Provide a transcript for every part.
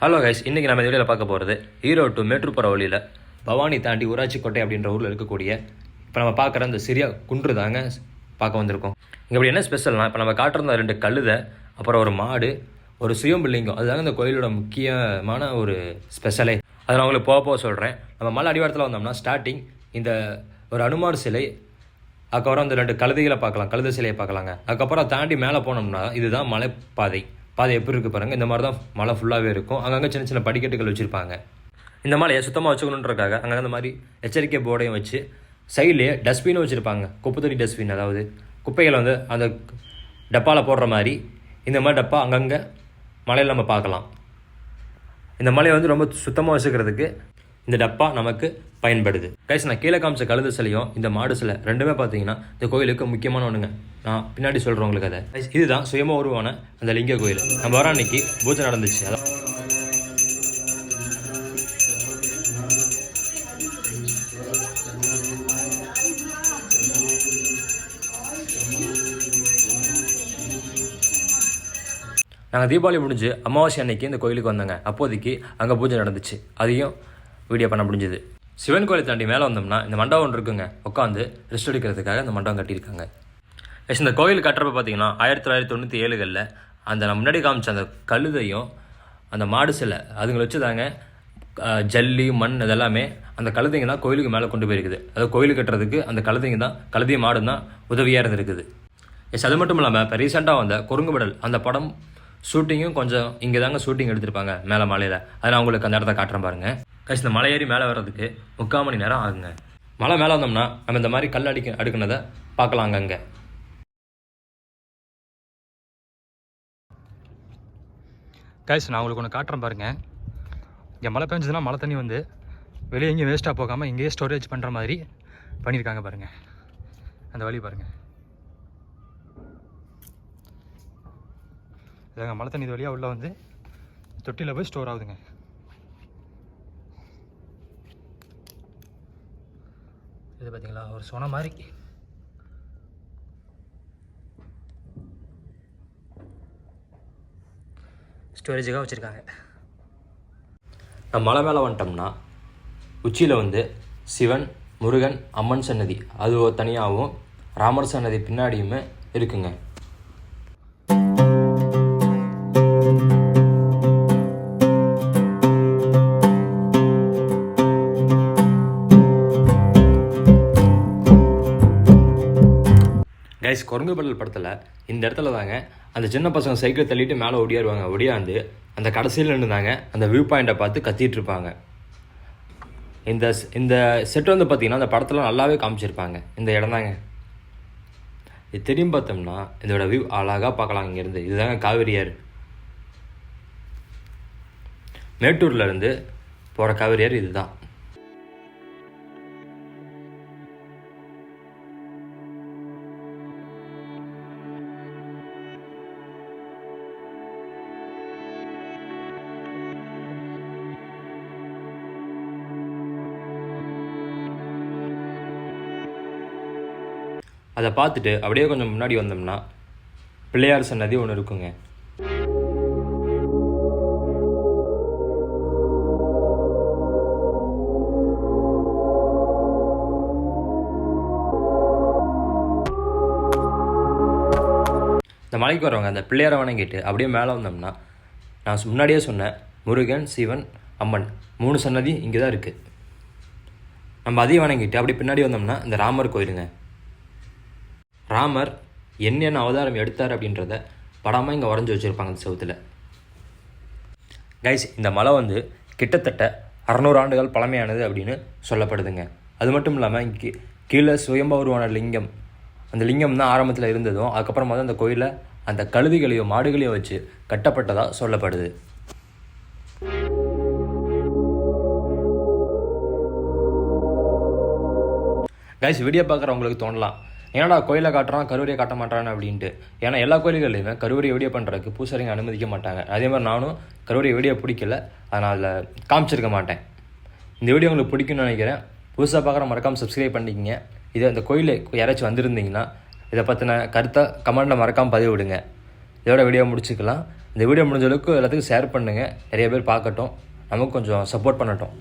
Hello guys இன்றைக்கி நம்ம இந்த வீடியோவில் பார்க்க போகிறது ஈரோடு டு மேட்டூர் போகிற வழியில் பவானி தாண்டி ஊராட்சி கோட்டை அப்படின்ற ஊரில் இருக்கக்கூடிய இப்போ நம்ம பார்க்குற அந்த சிறிய குன்று தாங்க பார்க்க வந்திருக்கோம். இங்கே அப்படி என்ன ஸ்பெஷல்னா இப்போ நம்ம காட்டுற ரெண்டு கழுதை அப்புறம் ஒரு மாடு ஒரு சுயம்புலிங்கம் அதுதாங்க இந்த கோயிலோட முக்கியமான ஒரு ஸ்பெஷலே அதை நான் உங்களுக்கு போக போக சொல்கிறேன் நம்ம மலை அடிவாரத்தில் வந்தோம்னா ஸ்டார்டிங் இந்த ஒரு அனுமார் சிலை அதுக்கப்புறம் அந்த ரெண்டு கழுதைகளை பார்க்கலாம் கழுத சிலையை பார்க்கலாங்க. அதுக்கப்புறம் தாண்டி மேலே போனோம்னா இதுதான் மலைப்பாதை. பாதை எப்படி இருக்கு பாருங்கள் இந்த மாதிரி தான் மலை ஃபுல்லாகவே இருக்கும். அங்கங்கே சின்ன சின்ன படிக்கட்டுகள் வச்சுருப்பாங்க. இந்த மலையை சுத்தமாக வச்சுக்கணுன்றக்காக அங்கே அந்த மாதிரி எச்சரிக்கை போர்டையும் வச்சு சைட்லேயே டஸ்ட்பினும் வச்சுருப்பாங்க. குப்பைத்தொட்டி டஸ்ட்பின் அதாவது குப்பைகளை வந்து அந்த டப்பாவில் போடுற மாதிரி இந்த மாதிரி டப்பா அங்கங்கே மலையில் நம்ம பார்க்கலாம். இந்த மலையை வந்து ரொம்ப சுத்தமாக வச்சுக்கிறதுக்கு இந்த டப்பா நமக்கு பயன்படுது. கைஸ் நான் கீழே காமிச்ச கழுத சிலையும் இந்த மாடு சிலை ரெண்டுமே பார்த்தீங்கன்னா இந்த கோயிலுக்கு முக்கியமான ஒன்றுங்க நான் பின்னாடி சொல்கிறேன் உங்களுக்கு அதை. இதுதான் சுயமாக உருவான அந்த லிங்க கோயில். நம்ம வர அன்னைக்கு பூஜை நடந்துச்சு. அதான். நாங்கள் தீபாவளி முடிஞ்சு அமாவாசை அன்னைக்கு இந்த கோயிலுக்கு வந்தோங்க. அப்போதைக்கு அங்கே பூஜை நடந்துச்சு. அதையும் வீடியோ பண்ண முடிஞ்சுது. சிவன் கோயிலை தாண்டி மேலே வந்தோம்னா இந்த மண்டபம் ஒன்று இருக்குங்க. உட்காந்து ரெஸ்ட் எடுக்கிறதுக்காக இந்த மண்டபம் கட்டியிருக்காங்க. எஸ் இந்த கோயில் கட்டுறப்ப பார்த்தீங்கன்னா ஆயிரத்தி தொள்ளாயிரத்தி தொண்ணூற்றி ஏழுகளில் அந்த நான் முன்னாடி காமிச்ச அந்த கழுதையும் அந்த மாடு சிலை அதுங்களை வச்சு தாங்க ஜல்லி மண் இதெல்லாமே அந்த கழுதைங்க தான் கோயிலுக்கு மேலே கொண்டு போயிருக்குது. அதாவது கோயில் கட்டுறதுக்கு அந்த கழுதைங்க தான் கழுதை மாடு தான் உதவியாக இருந்திருக்குது. எஸ் அது மட்டும் இல்லாமல் இப்போ ரீசெண்டாக வந்த குறுங்குபடல் அந்த படம் ஷூட்டிங்கும் கொஞ்சம் இங்கே தாங்க ஷூட்டிங் எடுத்திருப்பாங்க மேலே மலையில். அதனால் உங்களுக்கு அந்த இடத்த காட்டுறேன் பாருங்கள் கைஸ் இந்த மலை ஏறி மேலே வர்றதுக்கு முக்கால் மணி நேரம் ஆகுங்க. மலை மேலே வந்தோம்னா நம்ம இந்த மாதிரி கல் அடிக்க அடுக்குனதை பார்க்கலாம் அங்கங்கே. கைஸ் நான் உங்களுக்கு ஒன்று காட்டுறேன் பாருங்க. இங்கே மழை பெஞ்சதுன்னா மழை தண்ணி வந்து வெளியே எங்கேயும் வேஸ்ட்டாக போகாமல் இங்கேயே ஸ்டோரேஜ் பண்ணுற மாதிரி பண்ணியிருக்காங்க பாருங்கள் அந்த வழி பாருங்கள் இதாங்க மழை தண்ணி இது வழியாக உள்ளே வந்து தொட்டியில் போய் ஸ்டோர் ஆகுதுங்க. இது பார்த்தீங்களா ஒரு சொன்ன மாதிரி. ஸ்டோரேஜுக்காக வச்சுருக்காங்க. நம்ம மலை மேலே வந்துட்டோம்னா உச்சியில் வந்து சிவன் முருகன் அம்மன் சன்னதி. அது தனியாகவும் ராமர் சன்னதி பின்னாடியுமே இருக்குங்க. கைஸ் குரங்கு படல் படத்தில் இந்த இடத்துல தாங்க அந்த சின்ன பசங்க சைக்கிள் தள்ளிட்டு மேலே ஒடியாருவாங்க ஒடியாந்து அந்த கடைசியில் இருந்தாங்க அந்த வியூ பாயிண்ட்டை பார்த்து கத்திட்டு இருப்பாங்க இந்த இந்த செட் வந்து பார்த்தீங்கன்னா அந்த படத்தில் நல்லாவே காமிச்சிருப்பாங்க. இந்த இடம் தாங்க. இது திரும்பி பார்த்தோம்னா இதோட வியூ அழகாக பார்க்கலாம் இங்கேருந்து. இதுதாங்க காவிரியார் மேட்டூர்லேருந்து போகிற காவிரியார் இதுதான். அதை பார்த்துட்டு அப்படியே கொஞ்சம் முன்னாடி வந்தோம்னா பிள்ளையார் சன்னதி ஒன்று இருக்குங்க. இந்த மலைக்கு வரவங்க அந்த பிள்ளையாரை வணங்கிட்டு அப்படியே மேலே வந்தோம்னா நான் முன்னாடியே சொன்னேன் முருகன் சிவன் அம்மன் மூணு சன்னதி இங்கே தான் இருக்குது நம்ம அதையும் வணங்கிட்டு அப்படி பின்னாடி வந்தோம்னா இந்த ராமர் கோயிலுங்க. ராமர் என்னென்ன அவதாரம் எடுத்தார் அப்படின்றத படமாக இங்கே வரைஞ்சி வச்சுருப்பாங்க அந்த செவுத்தில். கைஸ் இந்த மலை வந்து கிட்டத்தட்ட அறநூறு ஆண்டுகள் பழமையானது அப்படின்னு சொல்லப்படுதுங்க. அது மட்டும் இல்லாமல் இங்கே கீழே சுயம்பா உருவான லிங்கம். அந்த லிங்கம் தான் ஆரம்பத்தில் இருந்ததும் அதுக்கப்புறமா தான் அந்த கோயிலை அந்த கழுவிகளையோ மாடுகளையோ வச்சு கட்டப்பட்டதாக சொல்லப்படுது. கைஸ் வீடியோ பார்க்குறவங்களுக்கு தோணலாம். ஏன்னா கோயிலை காட்டுறான் கருவறையை காட்ட மாட்டான் அப்படின்ட்டு. ஏன்னா எல்லா கோயில்கள்லையுமே கருவறையை வீடியோ பண்ணுறதுக்கு பூசாரிங்க அனுமதிக்க மாட்டாங்க. அதே மாதிரி நானும் கருவறையை வீடியோ பிடிக்கல. அதனால் காமிச்சிருக்க மாட்டேன். இந்த வீடியோ உங்களுக்கு பிடிக்கும்னு நினைக்கிறேன். புதுசாக பார்க்குற மறக்காமல் சப்ஸ்கிரைப் பண்ணிக்கிங்க. இதே அந்த கோயிலை யாராச்சும் வந்திருந்தீங்கன்னா இதை பற்றின கருத்தை கமெண்ட்டை மறக்காமல் பதிவு விடுங்க. இதோட வீடியோ முடிச்சுக்கலாம். இந்த வீடியோ முடிஞ்ச அளவுக்கு எல்லாத்துக்கும் ஷேர் பண்ணுங்கள் நிறைய பேர் பார்க்கட்டும். நமக்கு கொஞ்சம் சப்போர்ட் பண்ணட்டும்.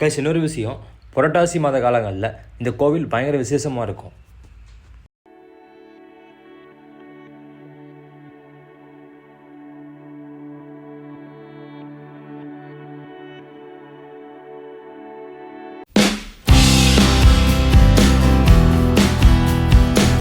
கைஸ் இன்னொரு விஷயம். புரட்டாசி மாத காலங்களில் இந்த கோவில் பயங்கர விசேஷமாக இருக்கும்.